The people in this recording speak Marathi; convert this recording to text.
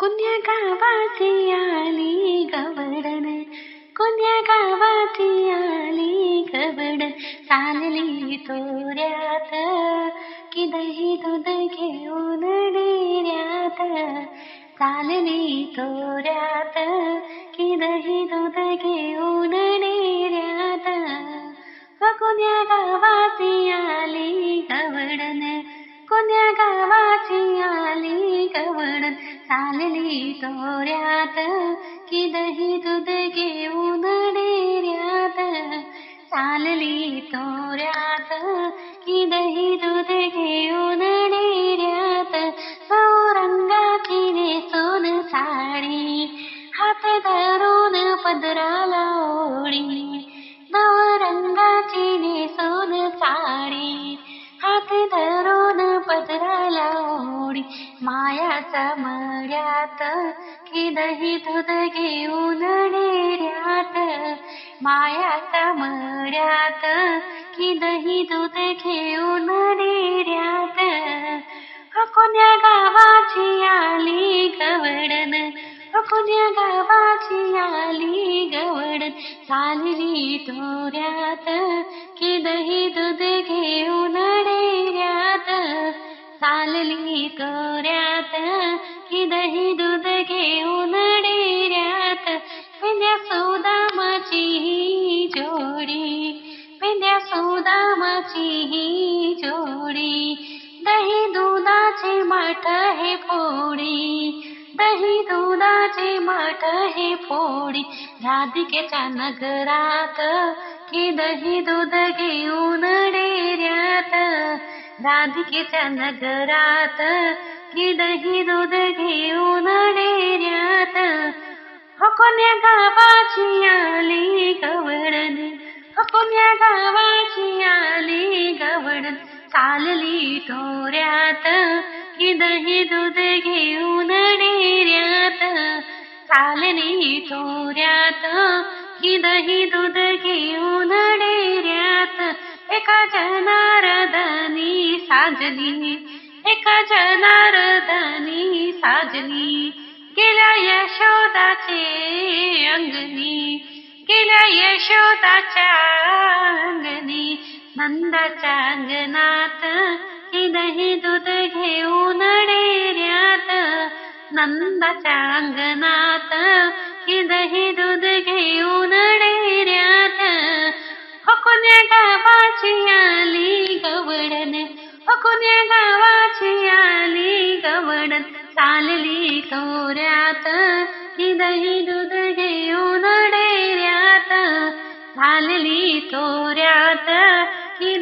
कोण्या गावाची आली गवडन कोण्या गावाची आली गवडण. चालली तोऱ्यात. कि दही दूध घेऊन डेऱ्यात. चालली तोऱ्यात. कि दही दूध घेऊन डेऱ्यात. व कोण्या गावाची चालली तोऱ्यात कि दही दूध घेऊन डेऱ्यात. चालली तोऱ्यात कि दही दूध घेऊन डेऱ्यात. रंगाची नेसून साडी हात धरून पदराला ओळी रंगाची नेसून साडी हात धरून पदराला ओळी मायाचा मळ्यात कि दही दूध घेऊन डेऱ्यात मायात मळ्यात की दही दूध घेऊन डेऱ्यात कोण्या गावाची आली गवडन कोण्या गावाची आली गवडन चालली तोऱ्यात सुदामाची ही जोडी. दही दुधाचे माठ हे फोडी दही दुधाचे माठ हे फोडी राधिकेच्या नगरात की दही दूध घेऊन डेऱ्यात. राधिकेच्या नगरात की दही दूध घेऊन डेऱ्यात. हो कोण्या गावाची आली गवडण चालली टोऱ्यात कि दही दूध घेऊन डेऱ्यात चालली टोऱ्यात कि दही दूध घेऊन डेऱ्यात एका जनारदनी साजली. एका जनारदनी साजली. गेल्या यशोदाचे अंगणी. गेल्या यशोदाच्या नंदाच्या अंगणात कि दही दूध घेऊन डेऱ्यात. नंदाच्या अंगणात कि दही दूध घेऊन डेऱ्यात. हो गावाची आली गवडन हो गावाची आली गवडन चालली कोऱ्यात कि दही दूध घेऊन डेऱ्यात. चालली तोऱ्यात कि